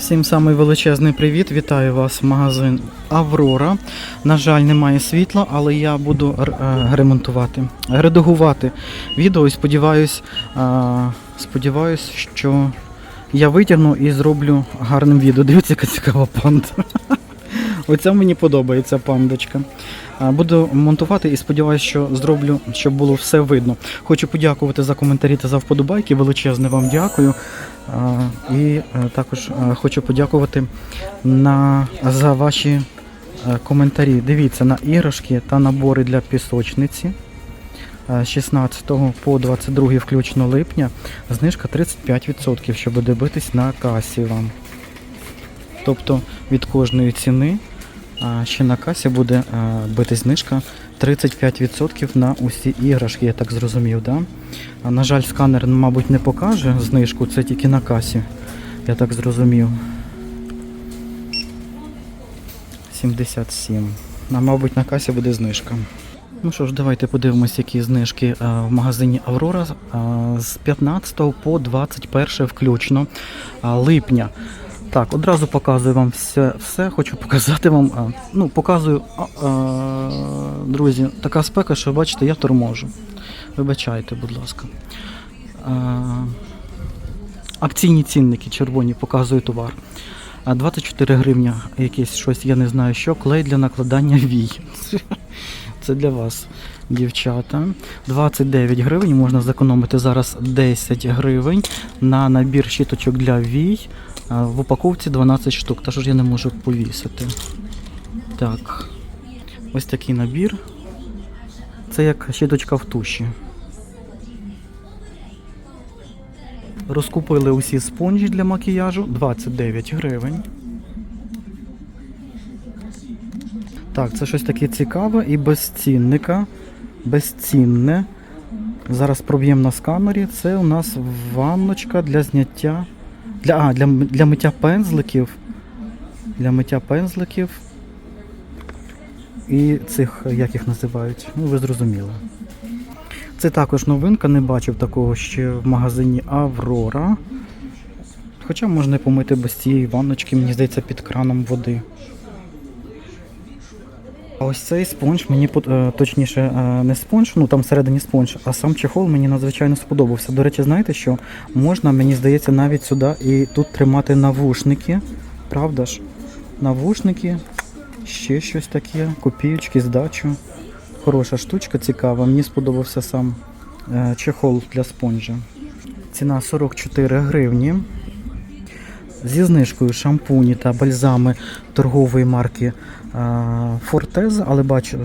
Всім самий величезний привіт. Вітаю вас в магазин Аврора. На жаль, немає світла, але я буду е, ремонтувати, редагувати відео і сподіваюсь, е, сподіваюсь, що я витягну і зроблю гарним відео. Дивіться, яка цікава панда. Оця мені подобається пандочка. А, Буду монтувати і сподіваюся, що зроблю, щоб було все видно. Хочу подякувати за коментарі та за вподобайки. Величезне вам дякую. І е, також е, хочу подякувати на, за ваші е, коментарі. Дивіться на іграшки та набори для пісочниці. Е, з 16 по 22 включно липня знижка 35%, щоб дивитись на касі вам. Тобто від кожної ціни ще на касі буде бити знижка 35% на усі іграшки, я так зрозумів. Да? На жаль, сканер, мабуть, не покаже знижку, це тільки на касі, я так зрозумів. 77. А, мабуть, на касі буде знижка. Ну що ж, давайте подивимось, які знижки в магазині Аврора з 15 по 21 включно липня. Так, одразу показую вам все. все. Хочу показати вам. Ну, показую, друзі, така спека, що бачите, я торможу. Вибачайте, будь ласка. Акційні цінники червоні, показую товар. 24 гривня, якесь щось, я не знаю що, клей для накладання вій. Це для вас, дівчата. 29 гривень, можна зекономити зараз 10 гривень на набір щіточок для вій. В упаковці 12 штук, та що ж я не можу повісити. Так. Ось такий набір. Це як щіточка в туші. Розкупили усі спонжі для макіяжу 29 гривень. Так, це щось таке цікаве і без цінника. Безцінне. Зараз проб'ємо на сканері. Це у нас ванночка для зняття. Для, а, для, для миття пензликів. Для миття пензликів. І цих, як їх називають? Ну, ви зрозуміли. Це також новинка, не бачив такого ще в магазині Аврора. Хоча можна помити без цієї ванночки, мені здається, під краном води. Ось цей спонж мені е, точніше е, не спонж, ну там всередині спонж, а сам чехол мені надзвичайно сподобався. До речі, знаєте що? Можна, мені здається, навіть сюди і тут тримати навушники. Правда ж? Навушники, ще щось таке, копіючки, здачу. Хороша штучка, цікава. Мені сподобався сам е, чехол для спонжа. Ціна 44 гривні. Зі знижкою шампуні та бальзами торгової марки Фортеза, але бачу,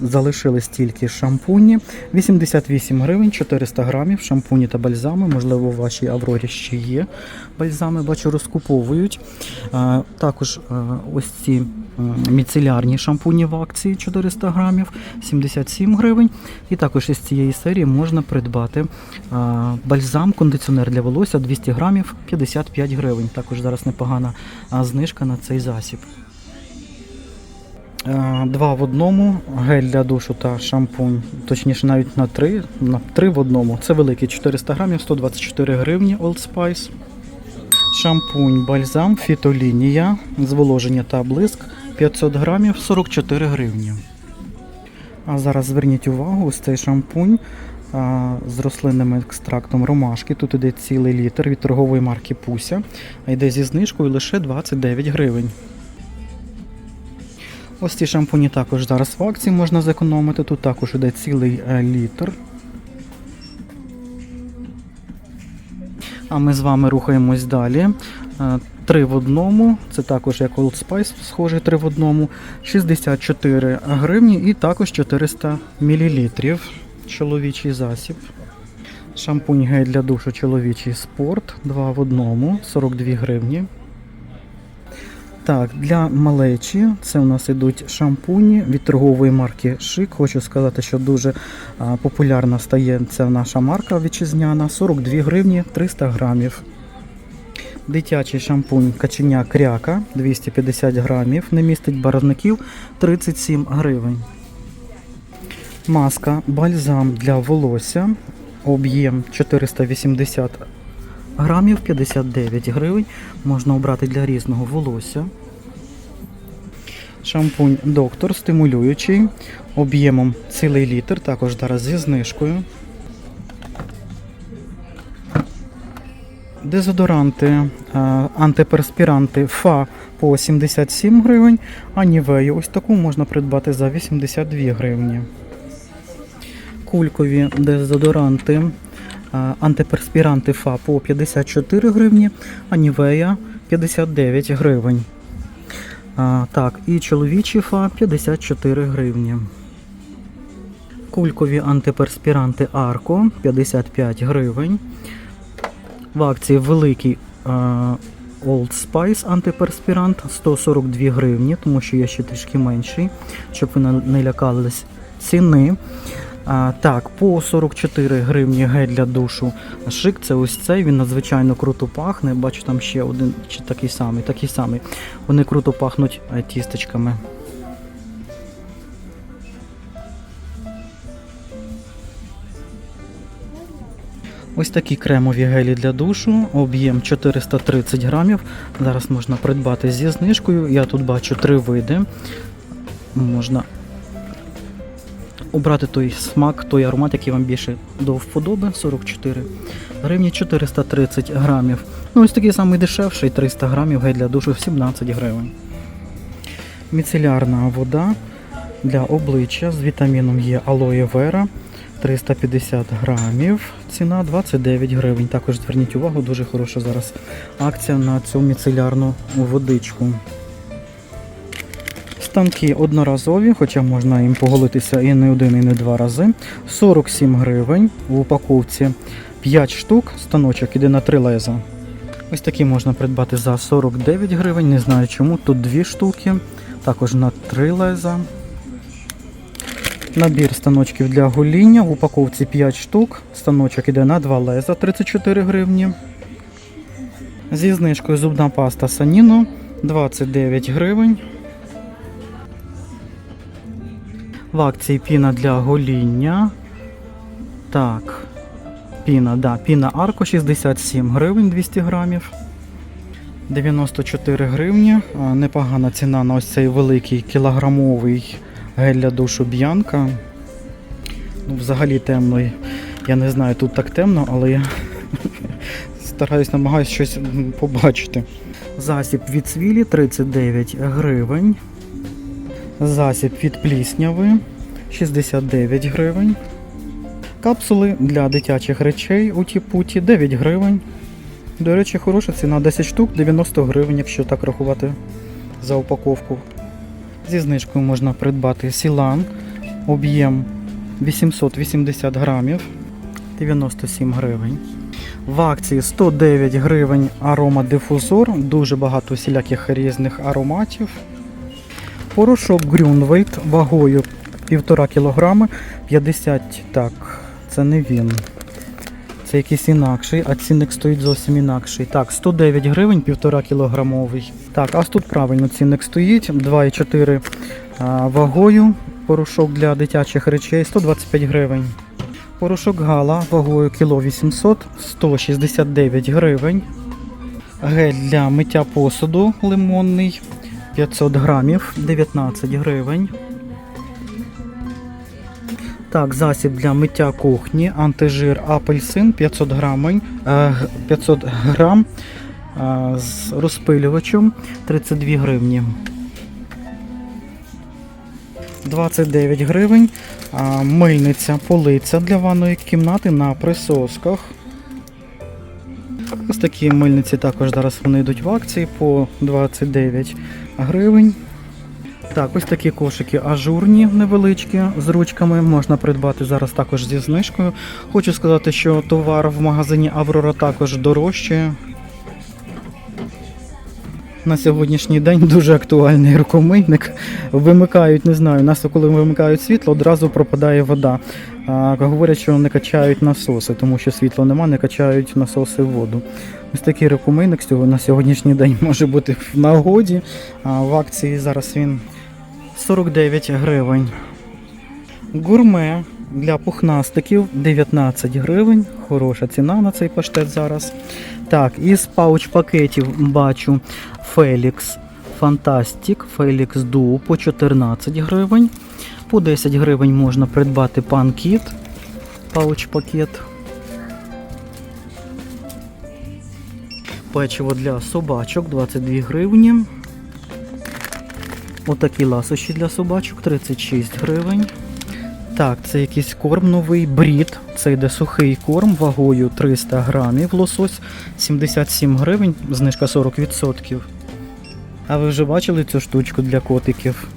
залишились тільки шампуні. 88 гривень, 400 грамів, шампуні та бальзами. Можливо, у вашій Аврорі ще є бальзами, бачу, розкуповують. Також ось ці міцелярні шампуні в акції 400 грамів, 77 гривень. І також із цієї серії можна придбати бальзам, кондиціонер для волосся 200 грамів, 55 гривень. Також зараз непогана знижка на цей засіб. Е, Два в одному, гель для душу та шампунь, точніше навіть на три, на три в одному. Це великий 400 грамів, 124 гривні Old Spice. Шампунь, бальзам, фітолінія, зволоження та блиск 500 грамів, 44 гривні. А зараз зверніть увагу, ось цей шампунь а, з рослинним екстрактом ромашки. Тут іде цілий літр від торгової марки Пуся, а йде зі знижкою лише 29 гривень. Ось ці шампуні також зараз в акції можна зекономити. Тут також іде цілий е, літр. А ми з вами рухаємось далі. Е, Три в одному, це також як Old Spice, схоже, три в одному. 64 гривні і також 400 мл. Чоловічий засіб. Шампунь гель для душу чоловічий спорт. Два в одному, 42 гривні. Так, для малечі це у нас ідуть шампуні від торгової марки Шик. Хочу сказати, що дуже популярна стає ця наша марка вітчизняна. 42 гривні 300 грамів. Дитячий шампунь каченя кряка 250 грамів. Не містить барвників 37 гривень. Маска бальзам для волосся. Об'єм 480 грамів 59 гривень. Можна обрати для різного волосся. Шампунь доктор стимулюючий об'ємом цілий літр, також зараз зі знижкою. Дезодоранти, е, антиперспіранти ФА по 77 гривень, а Нівею ось таку можна придбати за 82 гривні. Кулькові дезодоранти, антиперспіранти ФА по 54 гривні, а Нівея 59 гривень. Так, і чоловічі ФА 54 гривні. Кулькові антиперспіранти Арко 55 гривень. В акції великий Old Spice антиперспірант 142 гривні, тому що є ще трішки менший, щоб ви не лякались ціни. А, так, по 44 гривні гель для душу. Шик це ось цей, він надзвичайно круто пахне. Бачу, там ще один чи такий самий, такий самий. Вони круто пахнуть е, тістечками. Ось такі кремові гелі для душу, об'єм 430 грамів. Зараз можна придбати зі знижкою. Я тут бачу три види. Можна обрати той смак, той аромат, який вам більше до вподоби. 44 гривні 430 грамів. Ну, ось такий самий дешевший 300 грамів гель для душу 17 гривень. Міцелярна вода для обличчя з вітаміном Є алоє вера 350 грамів. Ціна 29 гривень. Також зверніть увагу, дуже хороша зараз акція на цю міцелярну водичку. Станки одноразові, хоча можна їм поголитися і не один, і не два рази. 47 гривень в упаковці 5 штук. Станочок іде на 3 леза. Ось такі можна придбати за 49 гривень. Не знаю чому. Тут дві штуки, також на 3 леза. Набір станочків для гоління. В упаковці 5 штук. Станочок іде на 2 леза 34 гривні. Зі знижкою зубна паста Саніно 29 гривень. В акції піна для гоління. Так. Піна, да, піна Арко 67 гривень 200 грамів. 94 гривні. Непогана ціна на ось цей великий кілограмовий гель для душу Б'янка. Ну, взагалі темний. Я не знаю, тут так темно, але я стараюсь намагаюсь щось побачити. Засіб від свілі 39 гривень. Засіб від плісняви 69 гривень. Капсули для дитячих речей у Тіпуті 9 гривень. До речі, хороша ціна 10 штук 90 гривень, якщо так рахувати за упаковку. Зі знижкою можна придбати сілан, об'єм 880 грамів 97 гривень. В акції 109 гривень аромадифузор, дуже багато всіляких різних ароматів. Порошок Grünwald вагою 1,5 кг 50. Так, це не він. Це якийсь інакший, а цінник стоїть зовсім інакший. Так, 109 гривень, 1,5 кілограмовий. Так, а тут правильно цінник стоїть. 2,4 вагою. Порошок для дитячих речей 125 гривень. Порошок Гала вагою кіло 800 169 гривень. Гель для миття посуду лимонний 500 грамів 19 гривень. Так, засіб для миття кухні, антижир апельсин 500 грамень, е, 500 грам е, з розпилювачем 32 гривні. 29 гривень. Мильниця, полиця для ванної кімнати на присосках. Ось такі мильниці також зараз вони йдуть в акції по 29 гривень. Так, ось такі кошики ажурні, невеличкі, з ручками можна придбати зараз також зі знижкою. Хочу сказати, що товар в магазині Аврора також дорожчає. На сьогоднішній день дуже актуальний рукомийник. Вимикають, не знаю, нас коли вимикають світло, одразу пропадає вода. Говорять, що не качають насоси, тому що світла нема, не качають насоси в воду. Ось такий рукомийник сього- на сьогоднішній день може бути в нагоді. А в акції зараз він 49 гривень. Гурме для пухнастиків 19 гривень. Хороша ціна на цей паштет зараз. Так, із пауч пакетів бачу Felix Fantastic, Felix Duo по 14 гривень. По 10 гривень можна придбати панкіт, пауч пакет. Печиво для собачок 22 гривні. Отакі ласощі для собачок 36 гривень. Так, це якийсь корм новий брід. Це йде сухий корм вагою 300 грамів. Лосось 77 гривень, знижка 40%. А ви вже бачили цю штучку для котиків?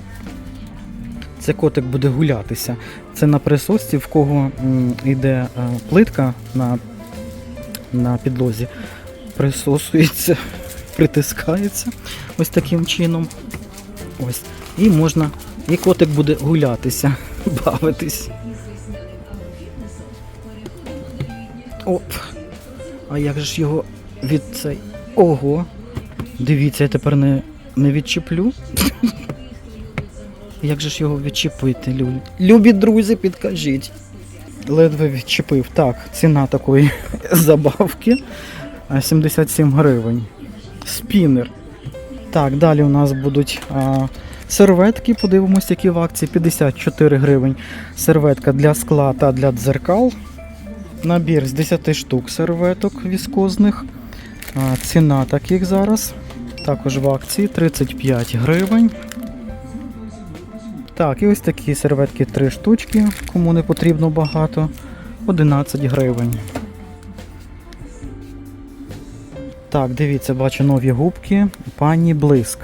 Це котик буде гулятися. Це на присосці, в кого йде е, плитка на, на підлозі, присосується, притискається ось таким чином. Ось. І можна. І котик буде гулятися, бавитись. Оп. А як же ж його від цей. Ого! Дивіться, я тепер не, не відчіплю. Як же ж його відчепити, любі? Любі друзі, підкажіть. Ледве відчепив. Так, ціна такої забавки 77 гривень. Спінер. Так, далі у нас будуть а, серветки. Подивимось, які в акції 54 гривень. Серветка для скла та для дзеркал. Набір з 10 штук серветок віскозних. А, ціна таких зараз. Також в акції 35 гривень. Так, і ось такі серветки 3 штучки, кому не потрібно багато. 11 гривень. Так, дивіться, бачу нові губки. Пані Блиск.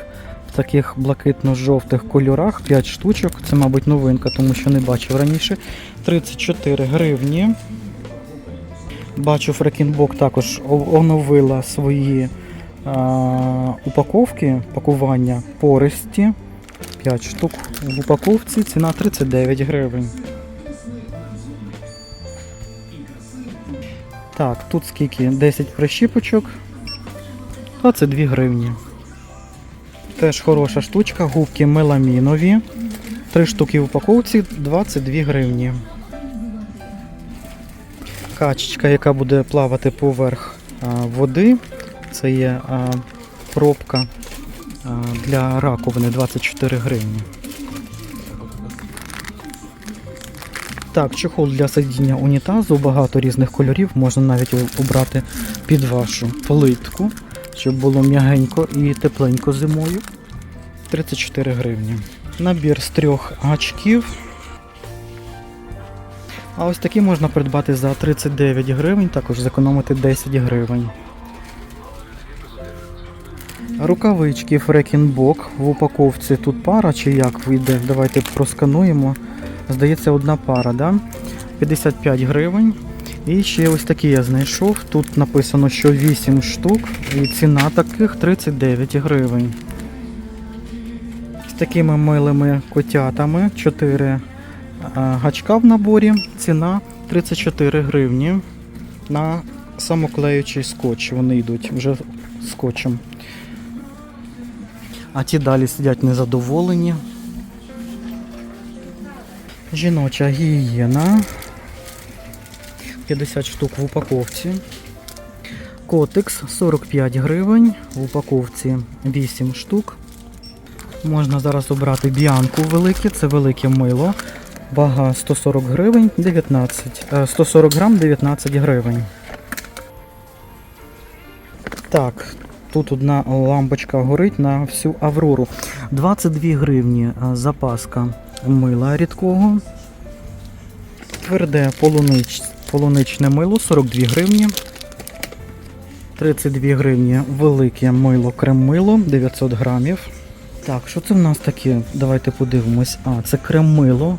В таких блакитно-жовтих кольорах 5 штучок. Це, мабуть, новинка, тому що не бачив раніше. 34 гривні. Бачу, Фрекінбок також оновила свої а, упаковки, пакування пористі. 5 штук в упаковці, ціна 39 гривень. Так, тут скільки? 10 прищіпочок. 22 гривні. Теж хороша штучка, губки меламінові. 3 штуки в упаковці 22 гривні. Качечка, яка буде плавати поверх води. Це є пробка для раковини 24 гривні. Так, чохол для сидіння унітазу, багато різних кольорів, можна навіть обрати під вашу плитку, щоб було м'ягенько і тепленько зимою. 34 гривні. Набір з трьох гачків. А ось такі можна придбати за 39 гривень, також зекономити 10 гривень. Рукавички Фрекінбок в упаковці тут пара чи як вийде? Давайте проскануємо. Здається, одна пара, да? 55 гривень. І ще ось такі я знайшов. Тут написано, що 8 штук, і ціна таких 39 гривень. З такими милими котятами 4 гачка в наборі. Ціна 34 гривні. На самоклеючий скотч. Вони йдуть вже скотчем. А ті далі сидять незадоволені. Жіноча гігієна. 50 штук в упаковці. Котекс 45 гривень. В упаковці 8 штук. Можна зараз обрати біанку велике, це велике мило. Вага 140 гривень, 19. е, 140 грам 19 гривень. Так, тут одна лампочка горить на всю Аврору. 22 гривні е, запаска мила рідкого. Тверде полунич, полуничне мило 42 гривні. 32 гривні велике мило крем-мило 900 грамів. Так, що це в нас таке? Давайте подивимось. А, це крем-мило,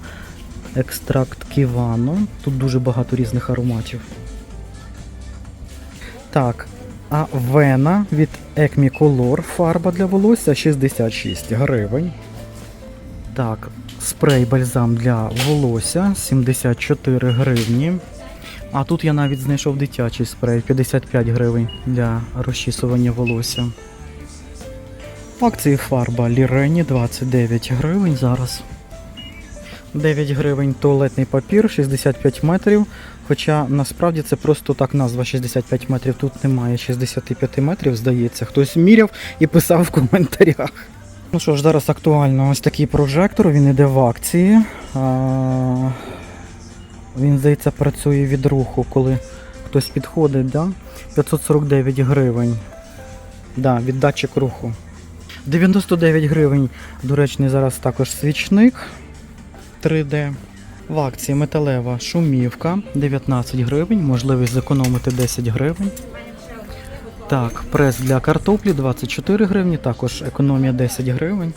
екстракт ківано. Тут дуже багато різних ароматів. Так, а вена від Acme фарба для волосся 66 гривень. Так, спрей бальзам для волосся 74 гривні. А тут я навіть знайшов дитячий спрей 55 гривень для розчісування волосся. В акції фарба Лірені 29 гривень зараз. 9 гривень туалетний папір, 65 метрів. Хоча насправді це просто так назва 65 метрів. Тут немає 65 метрів, здається. Хтось міряв і писав в коментарях. Ну що ж, зараз актуально ось такий прожектор, він іде в акції. А, він, здається, працює від руху, коли хтось підходить, да? 549 гривень. Да, від датчик руху. 99 гривень, доречний зараз також свічник 3D. В акції металева шумівка 19 гривень, можливість зекономити 10 гривень. Так, прес для картоплі 24 гривні, також економія 10 гривень.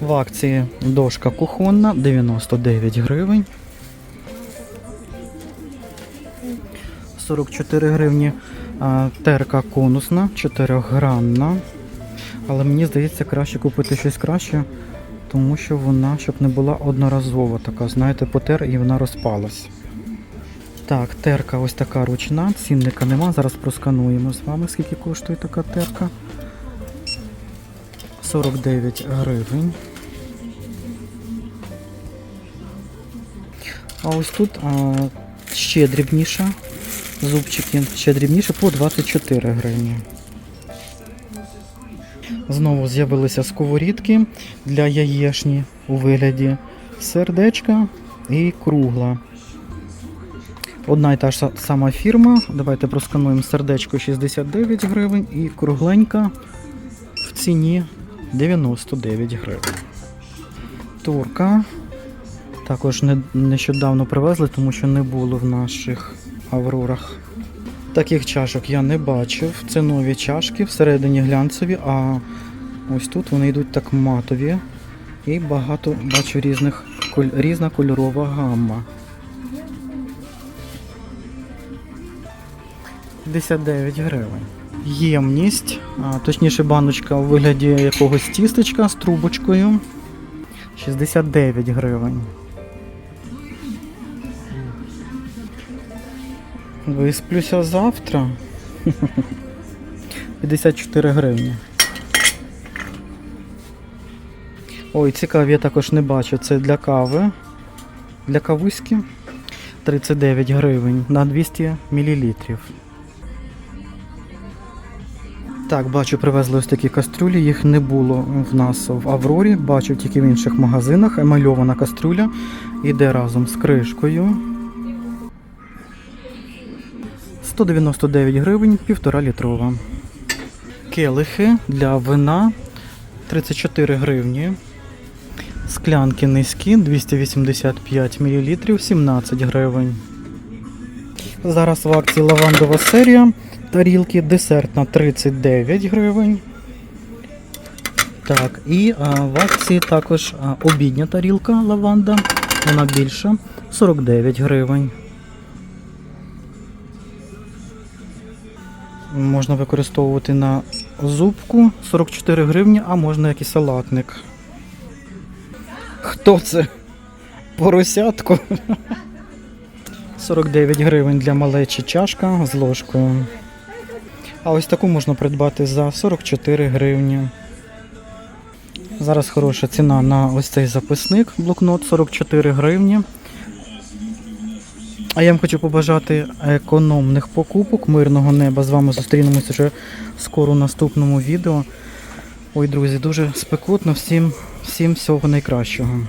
В акції дошка кухонна 99 гривень. 44 гривні. Терка конусна, 4-гранна. Але мені здається, краще купити щось краще, тому що вона, щоб не була одноразова така, знаєте, потер і вона розпалась. Так, терка ось така ручна, цінника нема. Зараз проскануємо з вами, скільки коштує така терка. 49 гривень. А ось тут а, ще дрібніша. Зубчики ще дрібніше по 24 гривні. Знову з'явилися сковорідки для яєшні у вигляді сердечка і кругла. Одна і та ж сама фірма. Давайте проскануємо сердечко 69 гривень і кругленька в ціні 99 гривень. Турка також нещодавно привезли, тому що не було в наших аврорах. Таких чашок я не бачив. Це нові чашки, всередині глянцеві, а ось тут вони йдуть так матові. І багато бачу різних різна кольорова гамма. 59 гривень. Ємність, а, точніше баночка у вигляді якогось тістечка з трубочкою. 69 гривень. Висплюся завтра. 54 гривні. Ой, цікаві, я також не бачу. Це для кави. Для кавуськи. 39 гривень на 200 мл. Так, бачу, привезли ось такі кастрюлі. Їх не було в нас в Аврорі. Бачу тільки в інших магазинах. Емальована кастрюля. Іде разом з кришкою. 199 гривень, півтора літрова. Келихи для вина 34 гривні. Склянки низькі 285 мл 17 гривень. Зараз в акції лавандова серія. Тарілки десертна 39 гривень. Так, і а, в акції також а, обідня тарілка лаванда. Вона більша 49 гривень. Можна використовувати на зубку 44 гривні, а можна як і салатник. Хто це? Поросятко. 49 гривень для малечі чашка з ложкою. А ось таку можна придбати за 44 гривні. Зараз хороша ціна на ось цей записник, блокнот 44 гривні. А я вам хочу побажати економних покупок, мирного неба. З вами зустрінемося вже скоро в наступному відео. Ой, друзі, дуже спекотно. Всім, всім всього найкращого.